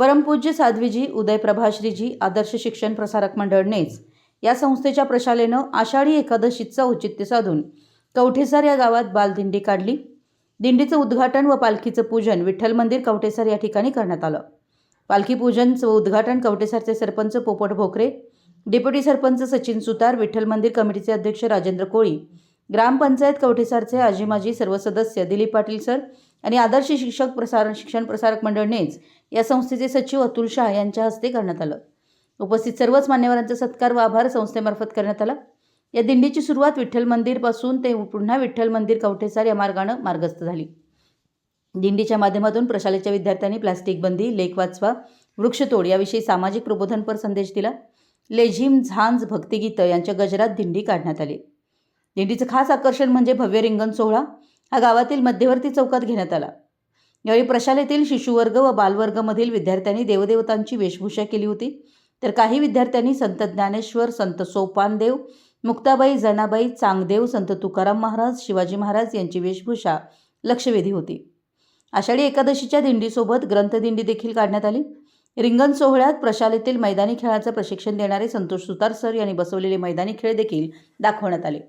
परमपूज्य साध्वीजी उदय प्रभाश्रीजी आदर्श शिक्षण प्रसारक मंडळ नेच. या संस्थेच्या प्रशालेनं आषाढी एकादशीचं औचित्य साधून कवठेसार या गावात बालदिंडी काढली. दिंडीचं उद्घाटन व पालखीचं पूजन विठ्ठल मंदिर कवटेसर या ठिकाणी करण्यात आलं. पालखी पूजनचं उद्घाटन कवटेसरचे सरपंच पोपट भोकरे डेप्युटी सरपंच सचिन सुतार विठ्ठल मंदिर कमिटीचे अध्यक्ष राजेंद्र कोळी ग्रामपंचायत कवठेसारचे आजी माजी सर्व सदस्य दिलीप पाटील सर आणि आदर्श शिक्षक प्रसारण शिक्षण प्रसारक मंडळ नेच या संस्थेचे सचिव अतुल शाह यांच्या हस्ते करण्यात आलं. उपस्थित सर्वच मान्यवरांचा सत्कार व आभार संस्थेमार्फत करण्यात आला. या दिंडीची सुरुवात विठ्ठल मंदिरपासून ते पुन्हा विठ्ठल मंदिर कवठेसार या मार्गानं मार्गस्थ झाली. दिंडीच्या माध्यमातून प्रशालेच्या विद्यार्थ्यांनी प्लास्टिक बंदी लेख वाचवा वृक्षतोड याविषयी सामाजिक प्रबोधनपर संदेश दिला. लेझिम झांज भक्तिगीतं यांच्या गजरात दिंडी काढण्यात आली. दिंडीचं खास आकर्षण म्हणजे भव्य रिंगण सोहळा. हा गावातील मध्यवर्ती चौकात घेण्यात आला. यावेळी प्रशालेतील शिशुवर्ग व बालवर्गमधील विद्यार्थ्यांनी देवदेवतांची वेशभूषा केली होती. तर काही विद्यार्थ्यांनी संत ज्ञानेश्वर संत सोपानदेव मुक्ताबाई जनाबाई चांगदेव संत तुकाराम महाराज शिवाजी महाराज यांची वेशभूषा लक्षवेधी होती. आषाढी एकादशीच्या दिंडीसोबत ग्रंथदिंडी देखील काढण्यात आली. रिंगण सोहळ्यात प्रशालेतील मैदानी खेळाचं प्रशिक्षण देणारे संतोष सुतार सर यांनी बसवलेले मैदानी खेळ देखील दाखवण्यात आले.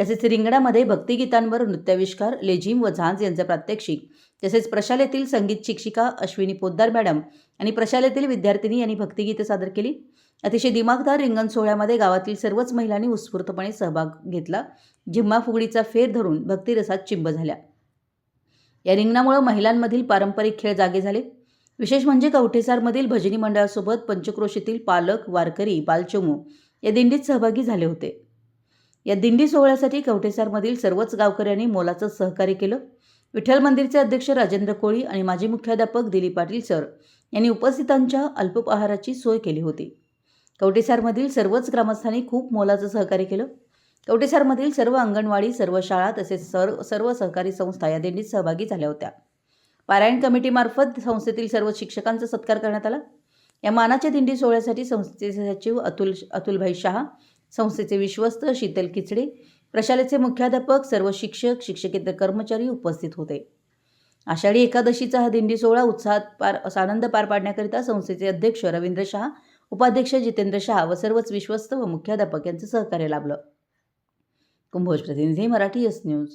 तसेच रिंगणामध्ये भक्तिगीतांवर नृत्याविष्कार लेझिम व झांज यांचं प्रात्यक्षिक. तसेच प्रशालेतील संगीत शिक्षिका अश्विनी पोद्दार मॅडम आणि प्रशालेतील विद्यार्थिनी यांनी भक्तिगीतं सादर केली. अतिशय दिमागदार रिंगण सोहळ्यामध्ये गावातील सर्वच महिलांनी उत्स्फूर्तपणे सहभाग घेतला जिम्मा फुगडीचा फेर धरून भक्तिरसात चिंब झाल्या. या रिंगणामुळे महिलांमधील पारंपरिक खेळ जागे झाले. विशेष म्हणजे कवठेसारमधील भजनी मंडळासोबत पंचक्रोशीतील पालक वारकरी बालचमू या दिंडीत सहभागी झाले होते. या दिंडी सोहळ्यासाठी कवठेसारमधील सर्वच गावकऱ्यांनी मोलाचं सहकार्य केलं. विठ्ठल मंदिरचे अध्यक्ष राजेंद्र कोळी आणि माजी मुख्याध्यापक दिलीप पाटील सर यांनी उपस्थितांच्या अल्पोपहाराची सोय केली होती. कवटेसारमधील सर्वच ग्रामस्थांनी खूप मोलाचं सहकार्य केलं. कवटेसारमधील सर्व अंगणवाडी सर्व शाळा तसेच सर्व सर्व सहकारी संस्था या दिंडीत सहभागी झाल्या होत्या. पारायण कमिटीमार्फत संस्थेतील सर्व शिक्षकांचा सत्कार करण्यात आला. या मानाच्या दिंडी सोहळ्यासाठी संस्थेचे सचिव अतुल अतुलभाई शहा संस्थेचे विश्वस्त शीतल किचडे प्रशालेचे मुख्याध्यापक सर्व शिक्षक शिक्षकेतर कर्मचारी उपस्थित होते. आषाढी एकादशीचा हा दिंडी सोहळा उत्साहात पार आनंद पार पाडण्याकरिता संस्थेचे अध्यक्ष रवींद्र शहा उपाध्यक्ष जितेंद्र शहा व सर्वच विश्वस्त व मुख्याध्यापक यांचं सहकार्य लाभलं. कुंभोज प्रतिनिधी मराठी एस न्यूज.